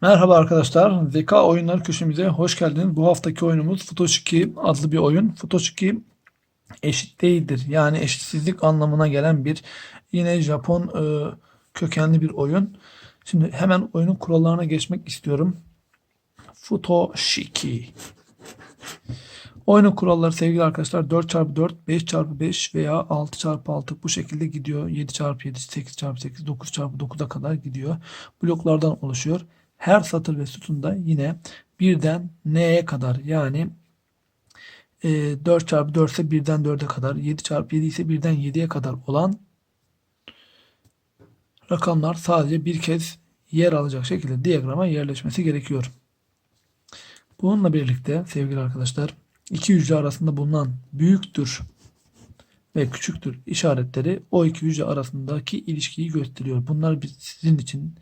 Merhaba arkadaşlar. Zeka Oyunları köşemize hoş geldiniz. Bu haftaki oyunumuz 2 adlı bir oyun. 2 eşit değildir. Yani eşitsizlik anlamına gelen bir yine Japon e, kökenli bir oyun. Şimdi hemen oyunun kurallarına geçmek istiyorum. Futoshiki. Oyunun kuralları sevgili arkadaşlar 4x4, 5x5 veya 6x6 bu şekilde gidiyor. 7x7, 8x8, 9x9'a kadar gidiyor. Bloklardan oluşuyor. Her satır ve sütunda yine birden n'ye kadar yani e, 4x4 ise 1'den 4'e kadar 7x7 ise 1'den 7'ye kadar olan rakamlar sadece bir kez yer alacak şekilde diyagrama yerleşmesi gerekiyor. Bununla birlikte sevgili arkadaşlar iki hücre arasında bulunan büyüktür ve küçüktür işaretleri o iki hücre arasındaki ilişkiyi gösteriyor. Bunlar sizin için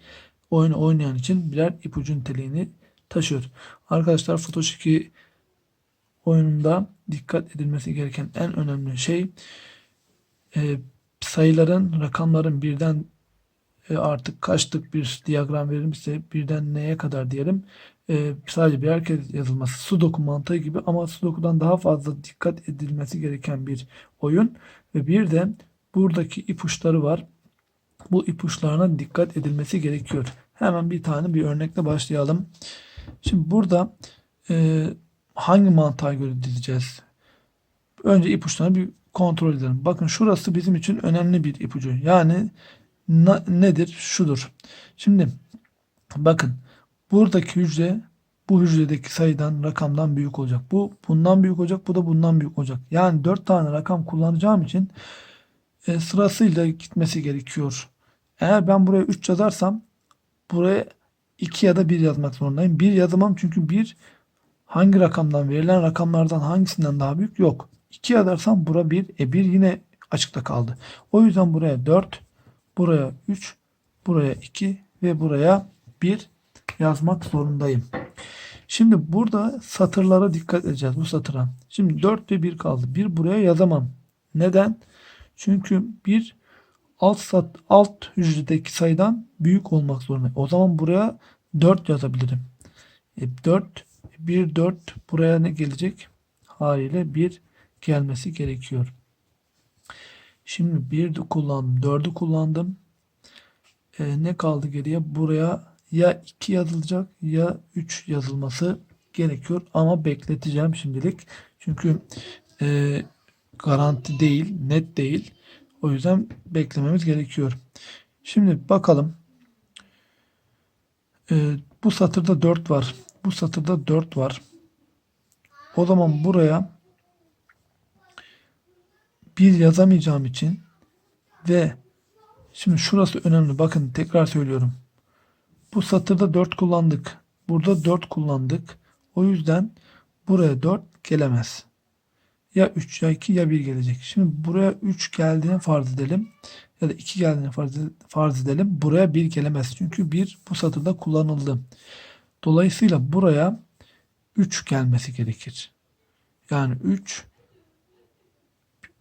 oyunu oynayan için birer ipucu niteliğini taşıyor. Arkadaşlar 2 oyununda dikkat edilmesi gereken en önemli şey e, sayıların, rakamların birden e, artık kaçlık bir diyagram verilmişse birden neye kadar diyelim e, sadece birer kez yazılması Sudoku mantığı gibi ama Sudoku'dan daha fazla dikkat edilmesi gereken bir oyun ve bir de buradaki ipuçları var. Bu ipuçlarına dikkat edilmesi gerekiyor. Hemen bir tane bir örnekle başlayalım. Şimdi burada e, hangi mantığa göre dizeceğiz? Önce ipuçlarını bir kontrol edelim. Bakın şurası bizim için önemli bir ipucu. Yani na- nedir? Şudur. Şimdi bakın buradaki hücre bu hücredeki sayıdan rakamdan büyük olacak. Bu bundan büyük olacak. Bu da bundan büyük olacak. Yani 4 tane rakam kullanacağım için e, sırasıyla gitmesi gerekiyor. Eğer ben buraya 3 yazarsam buraya 2 ya da 1 yazmak zorundayım. 1 yazamam çünkü 1 hangi rakamdan verilen rakamlardan hangisinden daha büyük yok. 2 yazarsam bura 1. E 1 yine açıkta kaldı. O yüzden buraya 4, buraya 3, buraya 2 ve buraya 1 yazmak zorundayım. Şimdi burada satırlara dikkat edeceğiz bu satıra. Şimdi 4 ve 1 kaldı. 1 buraya yazamam. Neden? Çünkü 1 alt sat alt hücredeki sayıdan büyük olmak zorunda. O zaman buraya 4 yazabilirim. E 4 1 4 buraya ne gelecek? Haliyle 1 gelmesi gerekiyor. Şimdi 1'de kullandım. 4'ü kullandım. E, ne kaldı geriye? Buraya ya 2 yazılacak ya 3 yazılması gerekiyor. Ama bekleteceğim şimdilik. Çünkü e, garanti değil, net değil. O yüzden beklememiz gerekiyor. Şimdi bakalım. Ee, bu satırda 4 var. Bu satırda 4 var. O zaman buraya bir yazamayacağım için ve şimdi şurası önemli. Bakın tekrar söylüyorum. Bu satırda 4 kullandık. Burada 4 kullandık. O yüzden buraya 4 gelemez ya 3 ya 2 ya 1 gelecek. Şimdi buraya 3 geldiğini farz edelim. Ya da 2 geldiğini farz, edelim. Buraya 1 gelemez. Çünkü 1 bu satırda kullanıldı. Dolayısıyla buraya 3 gelmesi gerekir. Yani 3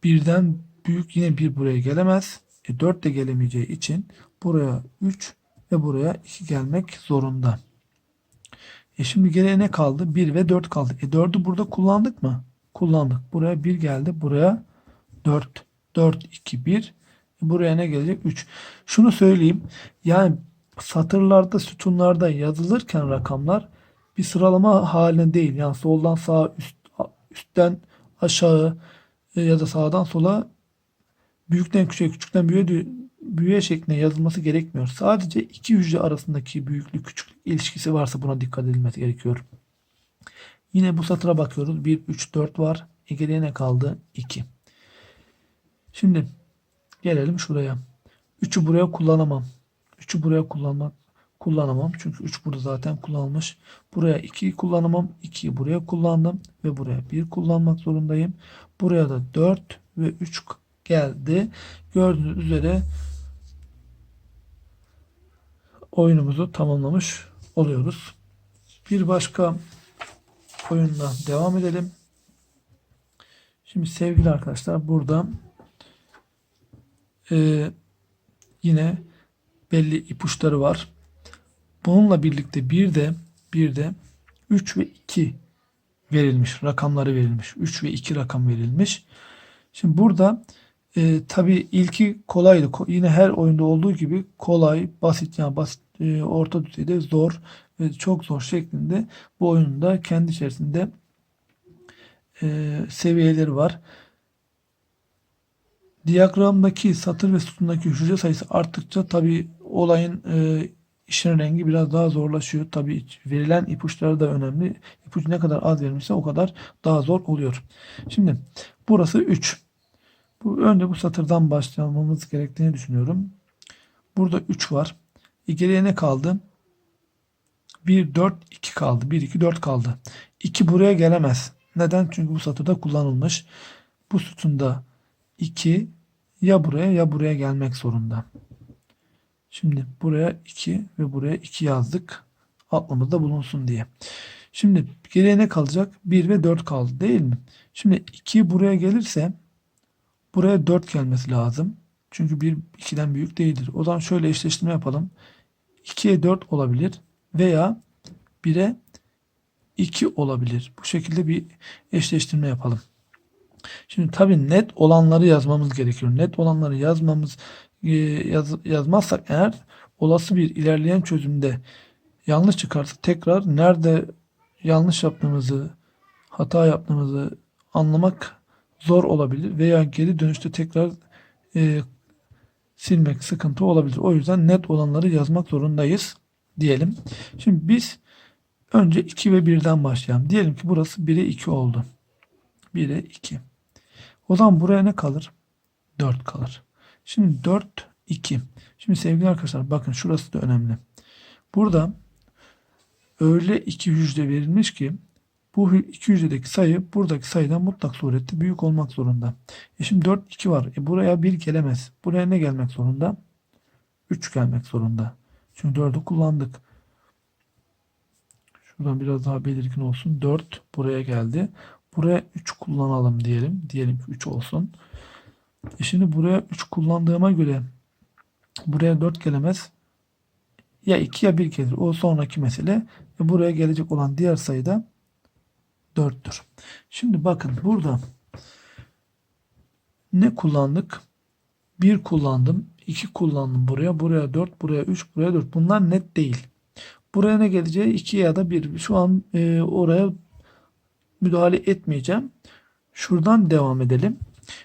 birden büyük yine 1 buraya gelemez. E 4 de gelemeyeceği için buraya 3 ve buraya 2 gelmek zorunda. E şimdi geriye ne kaldı? 1 ve 4 kaldı. E 4'ü burada kullandık mı? kullandık. Buraya 1 geldi. Buraya 4. 4, 2, 1. Buraya ne gelecek? 3. Şunu söyleyeyim. Yani satırlarda, sütunlarda yazılırken rakamlar bir sıralama halinde değil. Yani soldan sağa, üst, üstten aşağı e, ya da sağdan sola büyükten küçüğe, küçükten büyüğe, büyüğe şeklinde yazılması gerekmiyor. Sadece iki hücre arasındaki büyüklük küçüklük ilişkisi varsa buna dikkat edilmesi gerekiyor. Yine bu satıra bakıyoruz. 1, 3, 4 var. E geriye ne kaldı? 2. Şimdi gelelim şuraya. 3'ü buraya kullanamam. 3'ü buraya kullanmak kullanamam. Çünkü 3 burada zaten kullanılmış. Buraya 2'yi kullanamam. 2'yi buraya kullandım. Ve buraya 1 kullanmak zorundayım. Buraya da 4 ve 3 geldi. Gördüğünüz üzere oyunumuzu tamamlamış oluyoruz. Bir başka oyunla devam edelim. Şimdi sevgili arkadaşlar burada Ee, yine belli ipuçları var. Bununla birlikte bir de bir de 3 ve 2 verilmiş. Rakamları verilmiş. 3 ve 2 rakam verilmiş. Şimdi burada e, tabii ilki kolaydı. Ko- Yine her oyunda olduğu gibi kolay, basit yani basit, e, orta düzeyde zor ve çok zor şeklinde bu oyunun da kendi içerisinde e, seviyeleri var. Diyagramdaki satır ve sütundaki hücre sayısı arttıkça tabii olayın e, işin rengi biraz daha zorlaşıyor. Tabii verilen ipuçları da önemli. İpucu ne kadar az verilmişse o kadar daha zor oluyor. Şimdi burası 3. Bu, önce bu satırdan başlamamız gerektiğini düşünüyorum. Burada 3 var. E, geriye ne kaldı? 1, 4, 2 kaldı. 1, 2, 4 kaldı. 2 buraya gelemez. Neden? Çünkü bu satırda kullanılmış. Bu sütunda 2 ya buraya ya buraya gelmek zorunda. Şimdi buraya 2 ve buraya 2 yazdık. Aklımızda bulunsun diye. Şimdi geriye ne kalacak? 1 ve 4 kaldı değil mi? Şimdi 2 buraya gelirse buraya 4 gelmesi lazım. Çünkü 1 2'den büyük değildir. O zaman şöyle eşleştirme yapalım. 2'ye 4 olabilir veya 1'e 2 olabilir. Bu şekilde bir eşleştirme yapalım. Şimdi tabii net olanları yazmamız gerekiyor. Net olanları yazmamız e, yaz, yazmazsak eğer olası bir ilerleyen çözümde yanlış çıkarsa tekrar nerede yanlış yaptığımızı, hata yaptığımızı anlamak zor olabilir veya geri dönüşte tekrar e, silmek sıkıntı olabilir. O yüzden net olanları yazmak zorundayız diyelim. Şimdi biz önce 2 ve 1'den başlayalım. Diyelim ki burası 1'e 2 oldu. 1'e 2. O zaman buraya ne kalır? 4 kalır. Şimdi 4, 2. Şimdi sevgili arkadaşlar bakın şurası da önemli. Burada öyle iki hücre verilmiş ki bu hü- iki hücredeki sayı buradaki sayıdan mutlak surette büyük olmak zorunda. E şimdi 4, 2 var. E buraya 1 gelemez. Buraya ne gelmek zorunda? 3 gelmek zorunda. Çünkü 4'ü kullandık. Şuradan biraz daha belirgin olsun. 4 buraya geldi. Buraya 3 kullanalım diyelim. Diyelim ki 3 olsun. E şimdi buraya 3 kullandığıma göre buraya 4 gelemez. Ya 2 ya 1 gelir. O sonraki mesele. Ve buraya gelecek olan diğer sayı da 4'tür. Şimdi bakın burada ne kullandık? 1 kullandım. 2 kullandım buraya. Buraya 4, buraya 3, buraya 4. Bunlar net değil. Buraya ne geleceği 2 ya da 1. Şu an e, oraya müdahale etmeyeceğim. Şuradan devam edelim.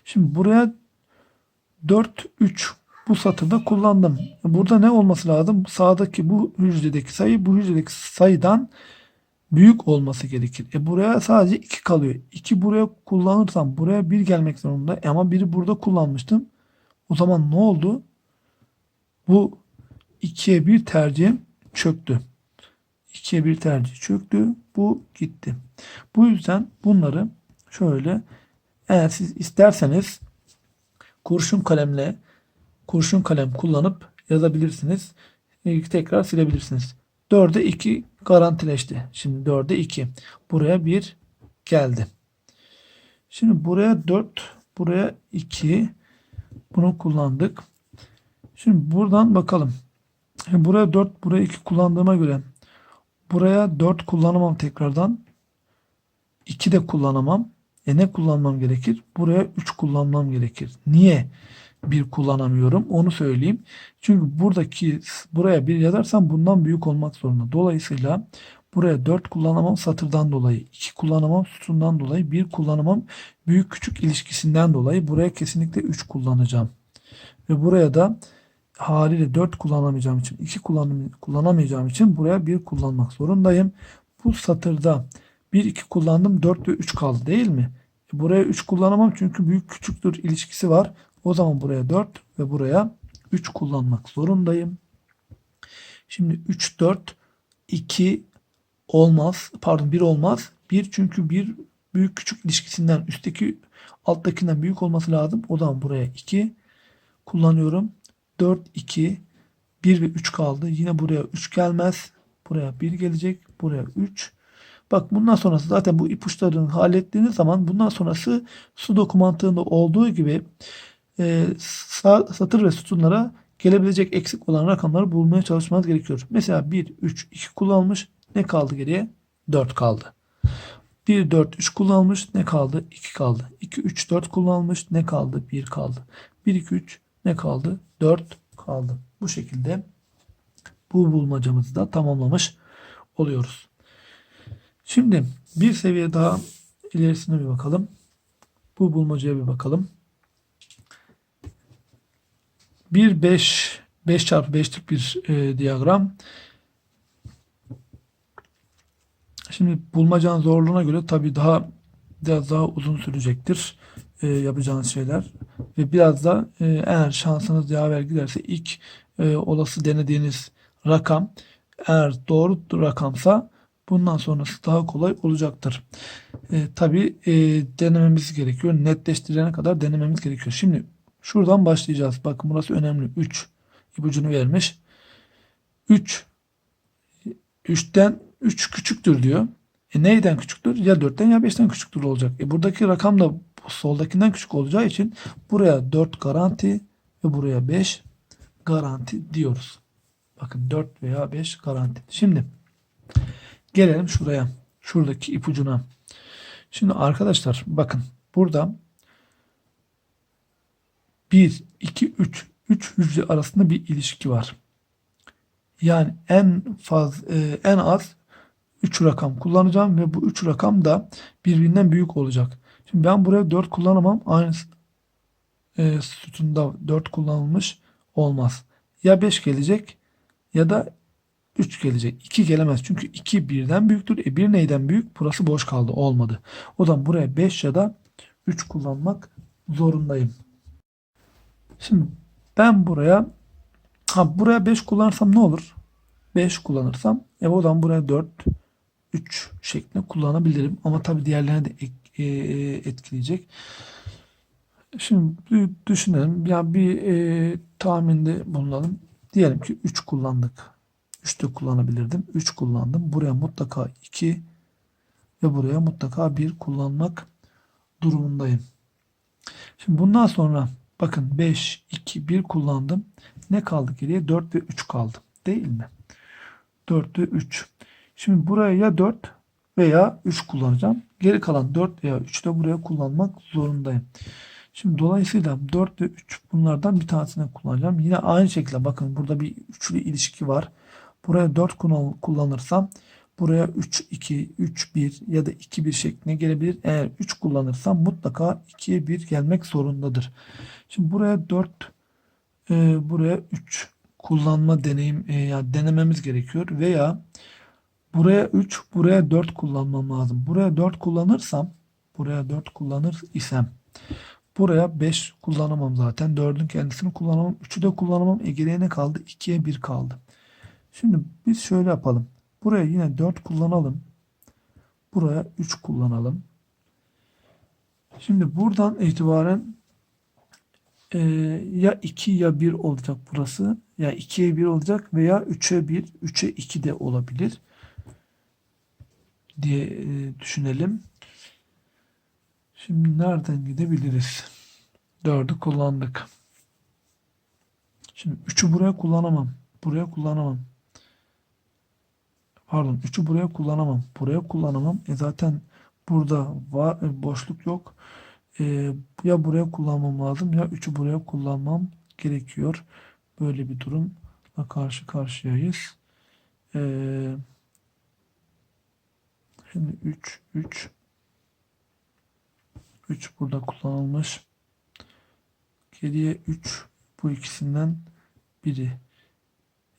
Şimdi buraya 4, 3 bu satırda kullandım. Burada ne olması lazım? Sağdaki bu hücredeki sayı bu hücredeki sayıdan büyük olması gerekir. E buraya sadece 2 kalıyor. 2 buraya kullanırsam buraya 1 gelmek zorunda. E ama biri burada kullanmıştım. O zaman ne oldu? Bu 2'ye 1 tercihim çöktü. 2'ye 1 tercih çöktü. Bu gitti. Bu yüzden bunları şöyle eğer siz isterseniz kurşun kalemle kurşun kalem kullanıp yazabilirsiniz. E, Tekrar silebilirsiniz. 4'e 2 garantileşti. Şimdi 4'e 2. Buraya 1 geldi. Şimdi buraya 4, buraya 2. Bunu kullandık. Şimdi buradan bakalım. Şimdi buraya 4, buraya 2 kullandığıma göre buraya 4 kullanamam tekrardan. 2 de kullanamam. E ne kullanmam gerekir? Buraya 3 kullanmam gerekir. Niye bir kullanamıyorum? Onu söyleyeyim. Çünkü buradaki buraya 1 yazarsam bundan büyük olmak zorunda. Dolayısıyla buraya 4 kullanamam satırdan dolayı. 2 kullanamam sütundan dolayı. 1 kullanamam büyük küçük ilişkisinden dolayı. Buraya kesinlikle 3 kullanacağım. Ve buraya da haliyle 4 kullanamayacağım için 2 kullanam kullanamayacağım için buraya 1 kullanmak zorundayım. Bu satırda 1 2 kullandım 4 ve 3 kaldı değil mi? E, Buraya 3 kullanamam çünkü büyük küçüktür ilişkisi var. O zaman buraya 4 ve buraya 3 kullanmak zorundayım. Şimdi 3 4 2 olmaz. Pardon 1 olmaz. 1 çünkü 1 büyük küçük ilişkisinden üstteki alttakinden büyük olması lazım. O zaman buraya 2 kullanıyorum. 4 2 1 ve 3 kaldı. Yine buraya 3 gelmez. Buraya 1 gelecek. Buraya 3. Bak bundan sonrası zaten bu ipuçlarını hallettiğiniz zaman bundan sonrası sudoku mantığında olduğu gibi e, sa- satır ve sütunlara gelebilecek eksik olan rakamları bulmaya çalışmanız gerekiyor. Mesela 1, 3, 2 kullanılmış. Ne kaldı geriye? 4 kaldı. 1, 4, 3 kullanılmış. Ne kaldı? 2 kaldı. 2, 3, 4 kullanılmış. Ne kaldı? 1 kaldı. 1, 2, 3 ne kaldı? 4 kaldı. Bu şekilde bu bulmacamızı da tamamlamış oluyoruz. Şimdi bir seviye daha ilerisine bir bakalım. Bu bulmacaya bir bakalım. 1 5 5 çarpı 5'lik bir e, diyagram. Şimdi bulmacanın zorluğuna göre tabii daha biraz daha uzun sürecektir e, yapacağınız şeyler ve biraz da e, eğer şansınız yaver giderse ilk e, olası denediğiniz rakam eğer doğru rakamsa bundan sonrası daha kolay olacaktır. E, tabii e, denememiz gerekiyor. Netleştirene kadar denememiz gerekiyor. Şimdi şuradan başlayacağız. Bakın burası önemli. 3 ipucunu vermiş. 3 3'ten 3 küçüktür diyor. E neyden küçüktür? Ya 4'ten ya 5'ten küçüktür olacak. E buradaki rakam da soldakinden küçük olacağı için buraya 4 garanti ve buraya 5 garanti diyoruz. Bakın 4 veya 5 garanti. Şimdi gelelim şuraya. Şuradaki ipucuna. Şimdi arkadaşlar bakın burada 1, 2, 3. 3 hücre arasında bir ilişki var. Yani en faz e, en az 3 rakam kullanacağım ve bu 3 rakam da birbirinden büyük olacak. Şimdi ben buraya 4 kullanamam. Aynı e, sütunda 4 kullanılmış olmaz. Ya 5 gelecek ya da 3 gelecek. 2 gelemez. Çünkü 2 birden büyüktür. E 1 neyden büyük? Burası boş kaldı. Olmadı. O zaman buraya 5 ya da 3 kullanmak zorundayım. Şimdi ben buraya ha buraya 5 kullanırsam ne olur? 5 kullanırsam e o zaman buraya 4 3 şeklinde kullanabilirim. Ama tabii diğerlerine de e, e, etkileyecek. Şimdi düşünelim. Ya bir e, tahminde bulunalım. Diyelim ki 3 kullandık. 3 de kullanabilirdim. 3 kullandım. Buraya mutlaka 2 ve buraya mutlaka 1 kullanmak durumundayım. Şimdi bundan sonra bakın 5, 2, 1 kullandım. Ne kaldı geriye? 4 ve 3 kaldı. Değil mi? 4 ve 3. Şimdi buraya ya 4 veya 3 kullanacağım. Geri kalan 4 veya 3 de buraya kullanmak zorundayım. Şimdi dolayısıyla 4 ve 3 bunlardan bir tanesini kullanacağım. Yine aynı şekilde bakın burada bir üçlü ilişki var. Buraya 4 kullan- kullanırsam buraya 3 2 3 1 ya da 2 1 şeklinde gelebilir. Eğer 3 kullanırsam mutlaka 2'ye 1 gelmek zorundadır. Şimdi buraya 4 e, buraya 3 kullanma deneyim e, yani denememiz gerekiyor veya buraya 3 buraya 4 kullanmam lazım. Buraya 4 kullanırsam buraya 4 kullanır isem buraya 5 kullanamam zaten. 4'ün kendisini kullanamam. 3'ü de kullanamam. E geriye ne kaldı? 2'ye 1 kaldı. Şimdi biz şöyle yapalım. Buraya yine 4 kullanalım. Buraya 3 kullanalım. Şimdi buradan itibaren e, ya 2 ya 1 olacak burası. Ya 2'ye 1 olacak veya 3'e 1, 3'e 2 de olabilir diye e, düşünelim. Şimdi nereden gidebiliriz? 4'ü kullandık. Şimdi 3'ü buraya kullanamam. Buraya kullanamam. Pardon 3'ü buraya kullanamam. Buraya kullanamam. E zaten burada var, e, boşluk yok. E, ya buraya kullanmam lazım ya 3'ü buraya kullanmam gerekiyor. Böyle bir durumla karşı karşıyayız. E, şimdi 3 3 3 burada kullanılmış. Geriye 3 bu ikisinden biri.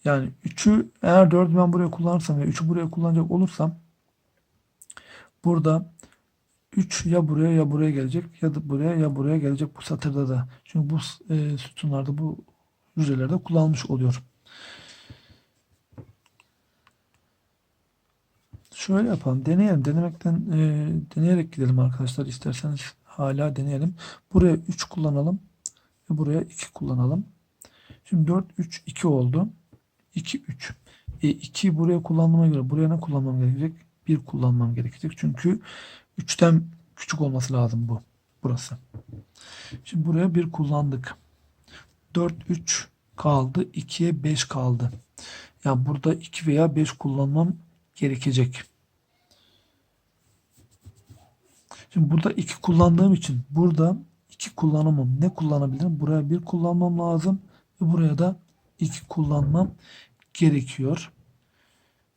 Yani 3'ü eğer 4'ü ben buraya kullanırsam ve 3'ü buraya kullanacak olursam burada 3 ya buraya ya buraya gelecek ya da buraya ya buraya gelecek bu satırda da. Çünkü bu e, sütunlarda bu hücrelerde kullanılmış oluyor. Şöyle yapalım. Deneyelim. Denemekten e, deneyerek gidelim arkadaşlar. İsterseniz hala deneyelim. Buraya 3 kullanalım. Ve buraya 2 kullanalım. Şimdi 4, 3, 2 oldu. 2, 3. E, 2 buraya kullanmama göre buraya ne kullanmam gerekecek? 1 kullanmam gerekecek. Çünkü 3'ten küçük olması lazım bu. burası. Şimdi buraya 1 kullandık. 4 3 kaldı. 2'ye 5 kaldı. Yani burada 2 veya 5 kullanmam gerekecek. Şimdi burada 2 kullandığım için burada 2 kullanamam. Ne kullanabilirim? Buraya 1 kullanmam lazım. Ve buraya da 2 kullanmam gerekiyor.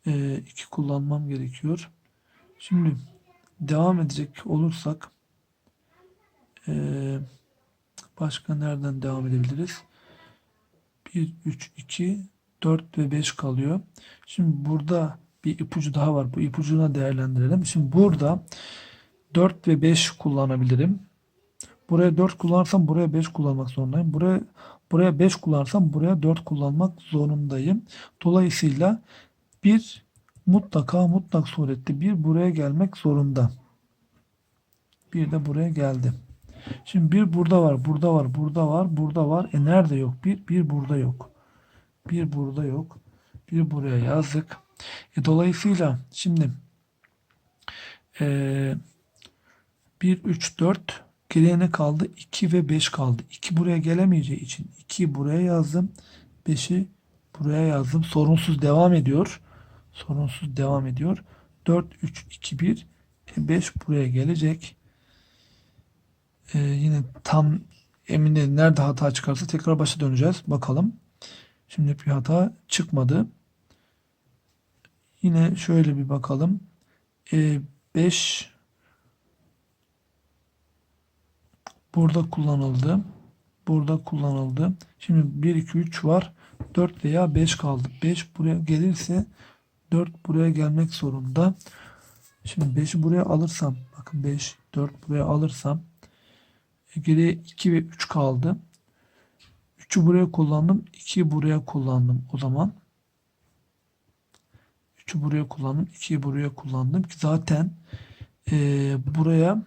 2 kullanmam gerekiyor. Şimdi devam edecek olursak ee, başka nereden devam edebiliriz? 1, 3, 2, 4 ve 5 kalıyor. Şimdi burada bir ipucu daha var. Bu ipucunu değerlendirelim. Şimdi burada 4 ve 5 kullanabilirim. Buraya 4 kullansam buraya 5 kullanmak zorundayım. Buraya buraya 5 kullansam buraya 4 kullanmak zorundayım. Dolayısıyla bir mutlaka mutlak surette bir buraya gelmek zorunda. Bir de buraya geldi. Şimdi bir burada var, burada var, burada var, burada var. E nerede yok? Bir, bir burada yok. Bir burada yok. Bir buraya yazdık. E dolayısıyla şimdi e, 1, 3, 4 geriye ne kaldı? 2 ve 5 kaldı. 2 buraya gelemeyeceği için 2'yi buraya yazdım. 5'i buraya yazdım. Sorunsuz devam ediyor. Sorunsuz devam ediyor. 4, 3, 2, 1 e 5 buraya gelecek. Ee, yine tam emin değilim. Nerede hata çıkarsa tekrar başa döneceğiz. Bakalım. Şimdi bir hata çıkmadı. Yine şöyle bir bakalım. 5 burada kullanıldı. Burada kullanıldı. Şimdi 1, 2, 3 var. 4 veya 5 kaldı. 5 buraya gelirse 4 buraya gelmek zorunda. Şimdi 5'i buraya alırsam bakın 5, 4 buraya alırsam Geriye 2 ve 3 kaldı. 3'ü buraya kullandım. 2'yi buraya kullandım o zaman. 3'ü buraya kullandım. 2'yi buraya kullandım. Ki zaten e, buraya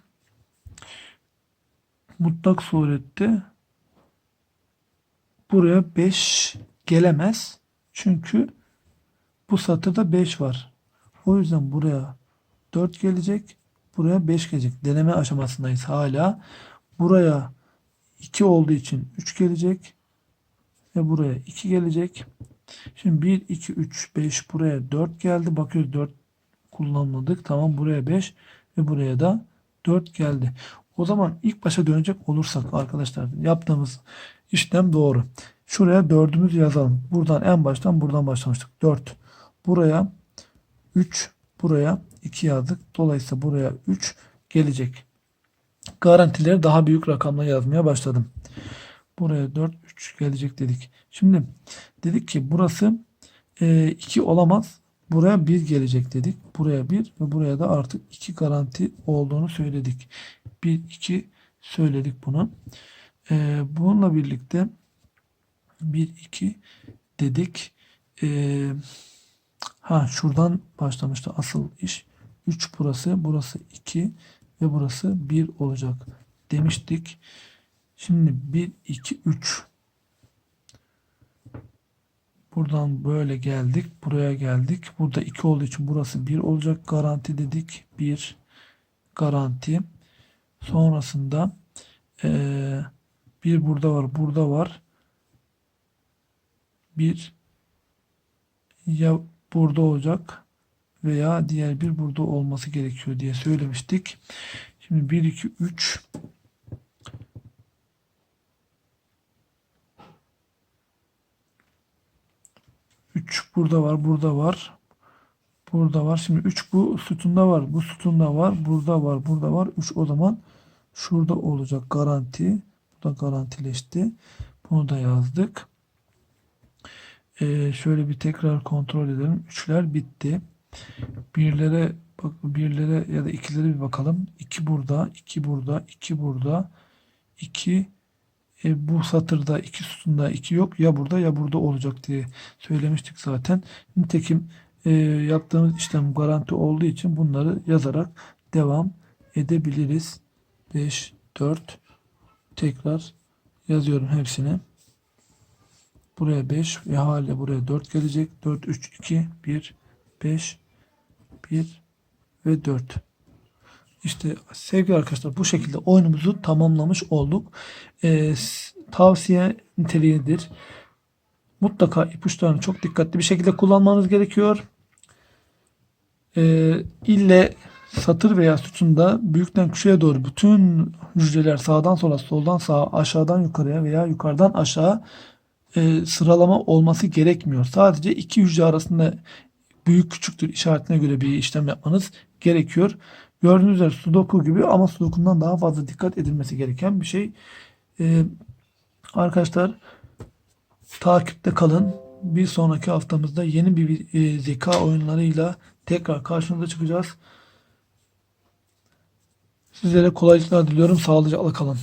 mutlak surette buraya 5 gelemez. Çünkü bu satırda 5 var. O yüzden buraya 4 gelecek. Buraya 5 gelecek. Deneme aşamasındayız hala. Buraya 2 olduğu için 3 gelecek. Ve buraya 2 gelecek. Şimdi 1, 2, 3, 5 buraya 4 geldi. Bakıyoruz 4 kullanmadık. Tamam buraya 5 ve buraya da 4 geldi. O zaman ilk başa dönecek olursak arkadaşlar yaptığımız işlem doğru. Şuraya 4'ümüzü yazalım. Buradan en baştan buradan başlamıştık. 4. Buraya 3. Buraya 2 yazdık. Dolayısıyla buraya 3 gelecek garantileri daha büyük rakamla yazmaya başladım. Buraya 4, 3 gelecek dedik. Şimdi dedik ki burası 2 e, olamaz. Buraya 1 gelecek dedik. Buraya 1 ve buraya da artık 2 garanti olduğunu söyledik. 1, 2 söyledik bunu. E, bununla birlikte 1, 2 dedik. E, ha şuradan başlamıştı asıl iş. 3 burası, burası 2 ve burası 1 olacak demiştik. Şimdi 1, 2, 3. Buradan böyle geldik. Buraya geldik. Burada 2 olduğu için burası 1 olacak. Garanti dedik. 1 garanti. Sonrasında ee, bir burada var. Burada var. Bir ya burada olacak veya diğer bir burada olması gerekiyor diye söylemiştik. Şimdi 1, 2, 3 3 burada var, burada var. Burada var. Şimdi 3 bu sütunda var. Bu sütunda var. Burada var. Burada var. 3 o zaman şurada olacak garanti. Bu da garantileşti. Bunu da yazdık. Ee, şöyle bir tekrar kontrol edelim. Üçler bitti. Birlere bak birlere ya da ikilere bir bakalım. 2 burada, 2 burada, 2 burada, 2 e, bu satırda iki sütunda 2 yok. Ya burada ya burada olacak diye söylemiştik zaten. Nitekim e, yaptığımız işlem garanti olduğu için bunları yazarak devam edebiliriz. 5, 4 tekrar yazıyorum hepsini. Buraya 5 ve hale buraya 4 gelecek. 4, 3, 2, 1, 5, 1 ve 4. İşte sevgili arkadaşlar bu şekilde oyunumuzu tamamlamış olduk. Ee, tavsiye niteliğidir. Mutlaka ipuçlarını çok dikkatli bir şekilde kullanmanız gerekiyor. Ee, ille satır veya sütunda büyükten küçüğe doğru bütün hücreler sağdan sola, soldan sağa, aşağıdan yukarıya veya yukarıdan aşağı e, sıralama olması gerekmiyor. Sadece iki hücre arasında büyük küçüktür işaretine göre bir işlem yapmanız gerekiyor. Gördüğünüz üzere Sudoku gibi ama Sudoku'ndan daha fazla dikkat edilmesi gereken bir şey. Ee, arkadaşlar takipte kalın. Bir sonraki haftamızda yeni bir e, zeka oyunlarıyla tekrar karşınıza çıkacağız. Sizlere kolaylıklar diliyorum. Sağlıcakla kalın.